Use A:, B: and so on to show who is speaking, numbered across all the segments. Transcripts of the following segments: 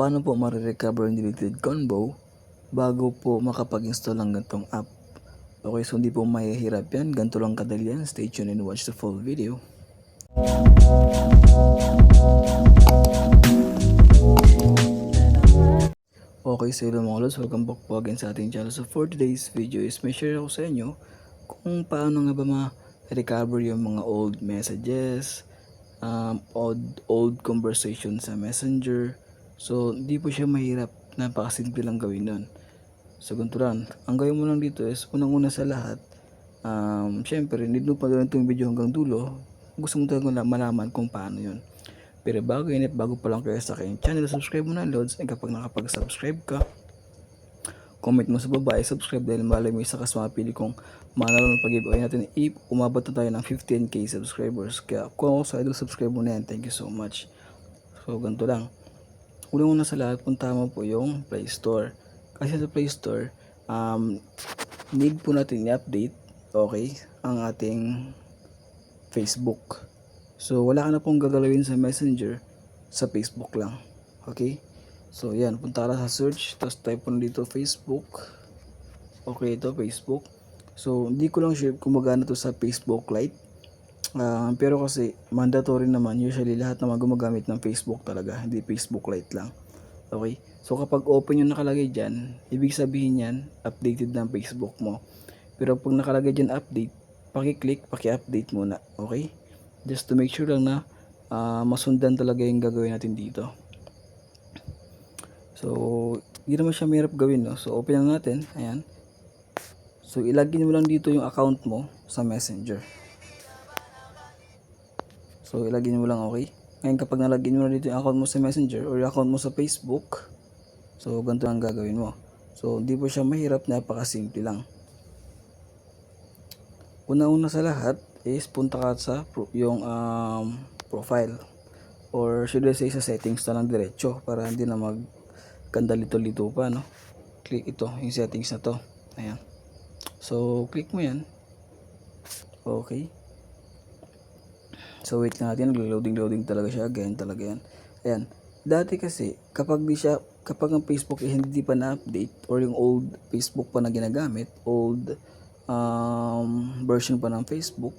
A: paano po marirecover yung deleted combo bago po makapag-install ng ganitong app. Okay, so hindi po mahihirap yan. Ganito lang kadali yan. Stay tuned and watch the full video. Okay, so hello mga lods. Welcome back po again sa ating channel. So for today's video is may share ako sa inyo kung paano nga ba ma-recover yung mga old messages, um, old, old conversation sa messenger. So, hindi po siya mahirap. Napakasimple lang gawin nun. So, ganito lang. Ang gawin mo lang dito is, unang-una sa lahat, um, syempre, need mo pa itong video hanggang dulo. Gusto mo talaga malaman kung paano yun. Pero bago yun, at bago pa lang kayo sa aking channel, subscribe mo na, Lods. And kapag nakapag-subscribe ka, comment mo sa baba, i-subscribe dahil malay mo isa ka sa mga pili kong manalo ng pag-giveaway natin if umabot na tayo ng 15k subscribers. Kaya kung ako sa idol, subscribe mo na yan. Thank you so much. So, ganito lang. Unang-una sa lahat, punta mo po yung Play Store. Kasi sa Play Store, um, need po natin i-update, okay, ang ating Facebook. So, wala ka na pong gagalawin sa Messenger sa Facebook lang. Okay? So, yan. Punta ka sa search. Tapos type na dito Facebook. Okay, ito Facebook. So, hindi ko lang sure kung magana to sa Facebook Lite. Ah, pero kasi mandatory naman usually lahat naman gumagamit ng Facebook talaga, hindi Facebook Lite lang. Okay? So kapag open yung nakalagay diyan, ibig sabihin yan updated ng Facebook mo. Pero pag nakalagay diyan update, paki-click, paki-update muna, okay? Just to make sure lang na ah, masundan talaga yung gagawin natin dito. So, hindi naman siya mahirap gawin, no? So, open lang natin. Ayan. So, ilagin mo lang dito yung account mo sa Messenger. So, ilagin mo lang okay. Ngayon, kapag nalagin mo na dito yung account mo sa Messenger or yung account mo sa Facebook, so, ganito ang gagawin mo. So, hindi po siya mahirap, napakasimple lang. Una-una sa lahat is punta ka sa pro- yung um, profile or should I say sa settings na lang diretso para hindi na mag lito pa no click ito yung settings na to ayan so click mo yan okay so wait lang natin loading loading talaga siya ganyan talaga yan. Ayan. Dati kasi kapag di siya kapag ang Facebook eh, hindi pa na-update or yung old Facebook pa na ginagamit old um, version pa ng Facebook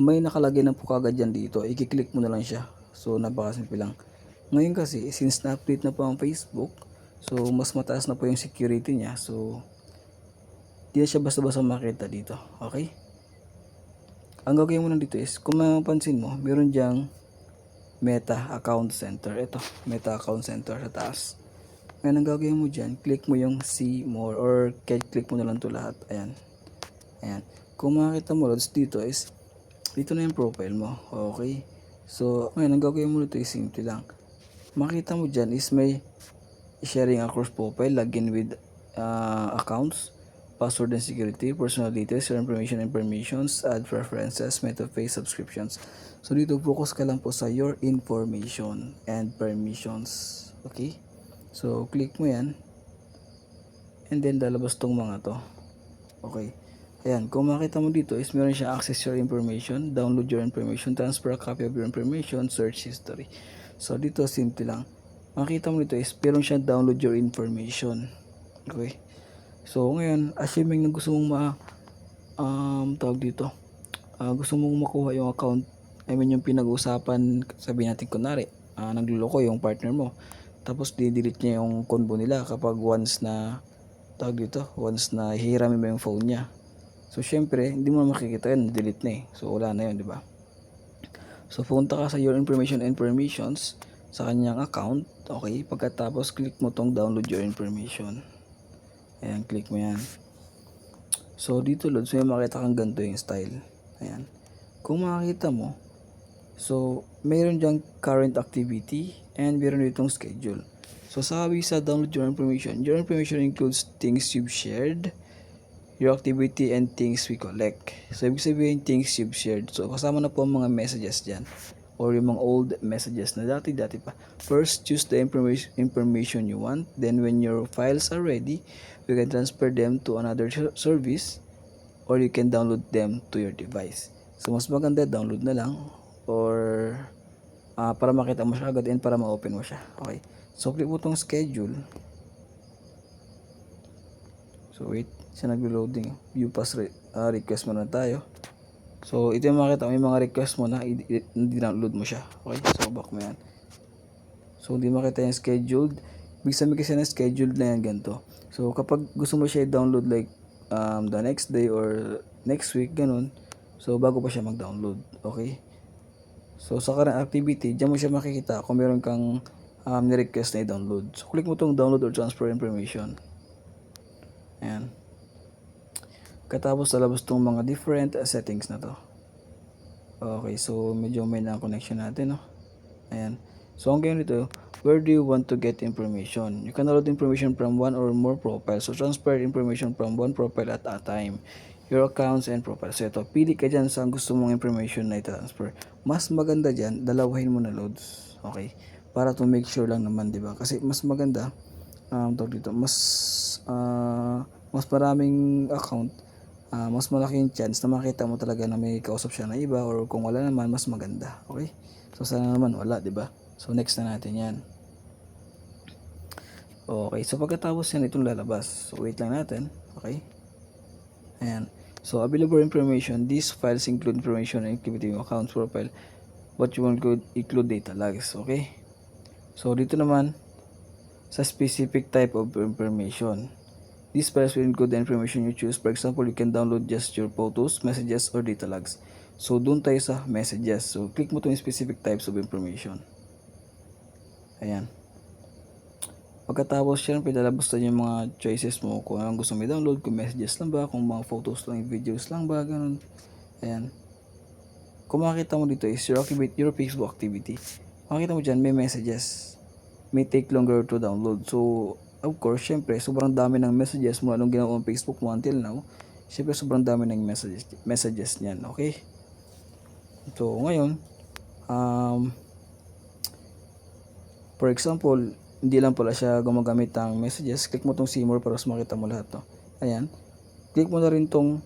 A: may nakalagay na po kagad dyan dito. I-click mo na lang siya. So napakasimple lang. Ngayon kasi since na-update na po ang Facebook so mas mataas na po yung security niya. So di na siya basta-basta makita dito. Okay ang gagawin mo lang dito is kung mapapansin mo meron diyang meta account center. Ito meta account center sa taas. Ngayon ang gagawin mo dyan click mo yung see more or click mo na lang to lahat. Ayan. Ayan. Kung makikita mo lods dito is dito na yung profile mo. Okay. So ngayon ang gagawin mo dito is simple lang. Makita mo dyan is may sharing across profile login with uh, accounts password and security, personal details, your information and permissions, add preferences, method pay subscriptions. So dito focus ka lang po sa your information and permissions. Okay? So click mo yan. And then lalabas tong mga to. Okay. Ayan, kung makita mo dito is meron siya access your information, download your information, transfer a copy of your information, search history. So dito simple lang. Makita mo dito is meron siya download your information. Okay. So ngayon, assuming na gusto mong ma um tawag dito. ah, gusto mong makuha yung account, I mean yung pinag-usapan, sabihin natin kunari, ah, nagluloko yung partner mo. Tapos di-delete niya yung convo nila kapag once na tawag dito, once na hihiramin mo yung phone niya. So syempre, hindi mo makikita yun, delete na eh. So wala na yun, di ba? So punta ka sa your information and permissions sa kanyang account. Okay, pagkatapos click mo tong download your information. Ayan, click mo yan. So dito lods, may makita kang ganito yung style. Ayan. Kung makikita mo, so mayroon diyang current activity and meron ditong schedule. So sabi sa download your information, your information includes things you've shared, your activity and things we collect. So, ibig sabihin things you've shared. So, kasama na po ang mga messages dyan or yung mga old messages na dati-dati pa. First, choose the information, information you want. Then, when your files are ready, you can transfer them to another ser- service or you can download them to your device. So, mas maganda download na lang or ah, para makita mo siya agad and para ma-open mo siya. Okay. So, click mo itong schedule. So, wait. Siya naglo-loading. View pass re- ah, request muna tayo. So, ito yung makita mo, yung mga request mo na i- i- download mo siya. Okay? So, back mo yan. So, hindi makita yung scheduled. Ibig sabihin kasi na scheduled na yan ganito. So, kapag gusto mo siya i-download like um, the next day or next week, ganun. So, bago pa siya mag-download. Okay? So, sa current activity, dyan mo siya makikita kung meron kang um, ni-request na i-download. So, click mo itong download or transfer information. Ayan. Katapos lalabas itong mga different uh, settings na to. Okay, so medyo may na connection natin, no? Ayan. So, ang ganyan dito, where do you want to get information? You can download information from one or more profiles. So, transfer information from one profile at a time. Your accounts and profiles. So, ito, pili ka dyan sa gusto mong information na i-transfer. Mas maganda dyan, dalawahin mo na loads. Okay? Para to make sure lang naman, di ba? Kasi mas maganda, um, dito, mas, ah, mas maraming account, ah, mas malaki yung chance na makita mo talaga na may kausap siya na iba or kung wala naman, mas maganda. Okay? So, sana naman wala, di ba? So, next na natin yan. Okay, so pagkatapos yan, itong lalabas. So, wait lang natin. Okay? Ayan. So, available information. These files include information and activity yung accounts profile. What you want to include data logs. Okay? So, dito naman, sa specific type of information. These files will include the information you choose. For example, you can download just your photos, messages, or data logs. So, doon tayo sa messages. So, click mo itong specific types of information. Ayan. Pagkatapos, syempre, lalabas na yung mga choices mo. Kung anong gusto mo i-download, kung messages lang ba, kung mga photos lang, videos lang ba, ganun. Ayan. Kung makita mo dito is your, activity, your Facebook activity. Makita mo dyan, may messages. May take longer to download. So, of course, syempre, sobrang dami ng messages mo. Anong ginawa mo Facebook mo until now. Syempre, sobrang dami ng messages, messages niyan. Okay? So, ngayon, um, for example, hindi lang pala siya gumagamit ng messages. Click mo tong see more para makita mo lahat to. Ayan. Click mo na rin tong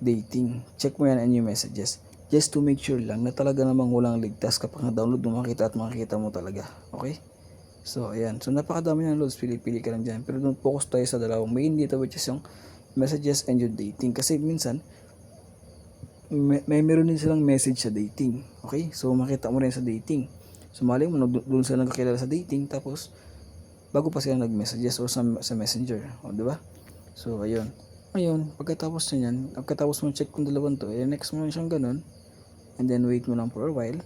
A: dating. Check mo yan and new messages. Just to make sure lang na talaga namang walang ligtas kapag na-download mo makita at makikita mo talaga. Okay? So, ayan. So, napakadami ng loads. Pili-pili ka lang dyan. Pero doon focus tayo sa dalawang main dito which is yung messages and yung dating. Kasi minsan, may, may meron din silang message sa dating. Okay? So, makita mo rin sa dating. So, mali mo, doon sila nagkakilala sa dating. Tapos, bago pa sila nag-messages or sa, sa messenger. O, di ba? So, ayun. Ayun, pagkatapos na yan, pagkatapos mo check kung dalawang to, eh, next mo lang siyang ganun. And then, wait mo lang for a while.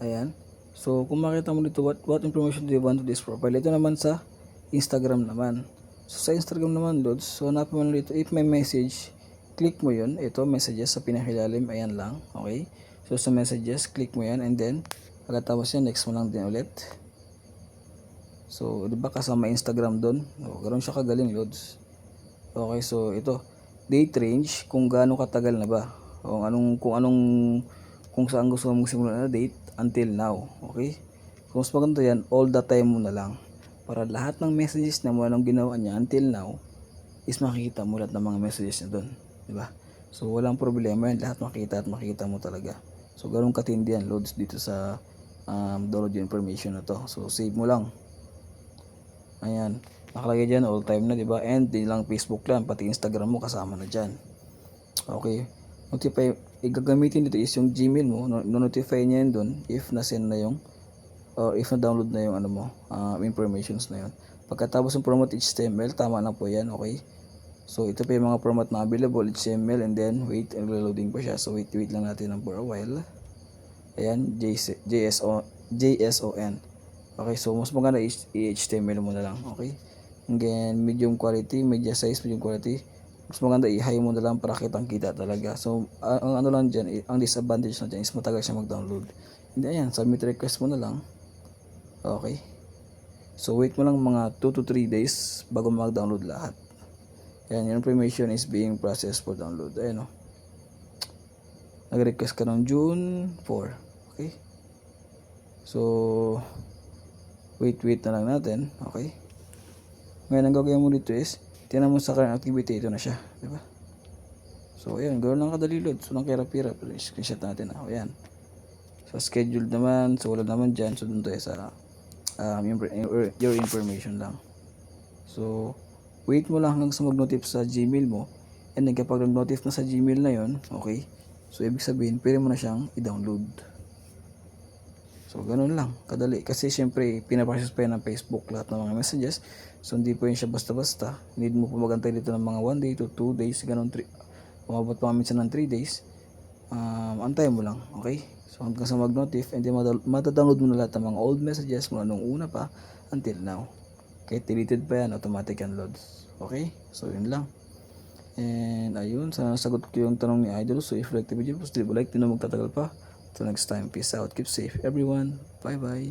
A: Ayan. So, kung makita mo dito, what, what information do you want to this profile? Ito naman sa Instagram naman. So, sa Instagram naman, Lods, so hanapin mo dito, if may message, click mo yun. Ito, messages sa pinakilalim, ayan lang. Okay? So, sa messages, click mo yan, and then, pagkatapos yan, next mo lang din ulit. So, di ba kasama Instagram doon? O, ganoon siya kagaling, Lods. Okay, so ito, date range, kung gaano katagal na ba. O anong, kung anong, kung saan gusto mong simulan na date, until now. Okay? Kung mas maganda yan, all the time mo na lang. Para lahat ng messages na mo anong ginawa niya until now, is makikita mo lahat ng mga messages niya doon. Di ba? So, walang problema yan. Lahat makita at makita mo talaga. So, ganun katindi yan, loads dito sa um, download information na to. So, save mo lang. Ayan. Nakalagay dyan all time na, di ba? And di lang Facebook lang, pati Instagram mo kasama na dyan. Okay. Notify, igagamitin dito is yung Gmail mo, no- no-notify niya yun doon if na-send na yung or if na-download na yung ano mo, um, informations na yun. Pagkatapos ng promote HTML, tama na po yan, okay? So, ito pa yung mga format na available, HTML, and then, wait, loading pa siya. So, wait, wait lang natin ng for a while. Ayan, JS, JSO, JSON. Okay, so mas maganda is i-HTML mo na lang, okay? And then, medium quality, media size, medium quality. Mas maganda i-high mo na lang para kitang kita talaga. So, ang, ano lang dyan, ang disadvantage na dyan is matagal siya mag-download. Hindi, ayan, submit request mo na lang. Okay. So, wait mo lang mga 2 to 3 days bago mag-download lahat. Ayan, yung information is being processed for download. Ayan, o. Nag-request ka ng June 4. Okay. So, wait, wait na lang natin. Okay. Ngayon, ang gagawin mo dito is, tinan mo sa current activity, ito na siya. Di ba? So, ayan, ganoon lang kadali load. So, lang kaya pira. Screenshot natin. Ah, ayan. Sa schedule naman, so wala naman dyan. So dun tayo sa um, your- your information lang. So, wait mo lang hanggang sa mag-notif sa Gmail mo. And then kapag nag-notif na sa Gmail na yon okay? So, ibig sabihin, pwede mo na siyang i-download. So, ganun lang. Kadali. Kasi syempre, pinaprocess pa yan ng Facebook lahat ng mga messages. So, hindi po yun siya basta-basta. Need mo po magantay dito ng mga 1 day to 2 days. Ganun, 3, umabot pa minsan ng 3 days. Um, antayin mo lang. Okay? So, hanggang sa mag-notif, and then matadownload mo na lahat ng mga old messages mula nung una pa until now. Kahit deleted pa yan, automatic yan loads. Okay? So, yun lang. And ayun, sana nasagot ko yung tanong ni Idol. So if you like the video, please leave a like. Di na magtatagal pa. Till next time, peace out. Keep safe everyone. Bye bye.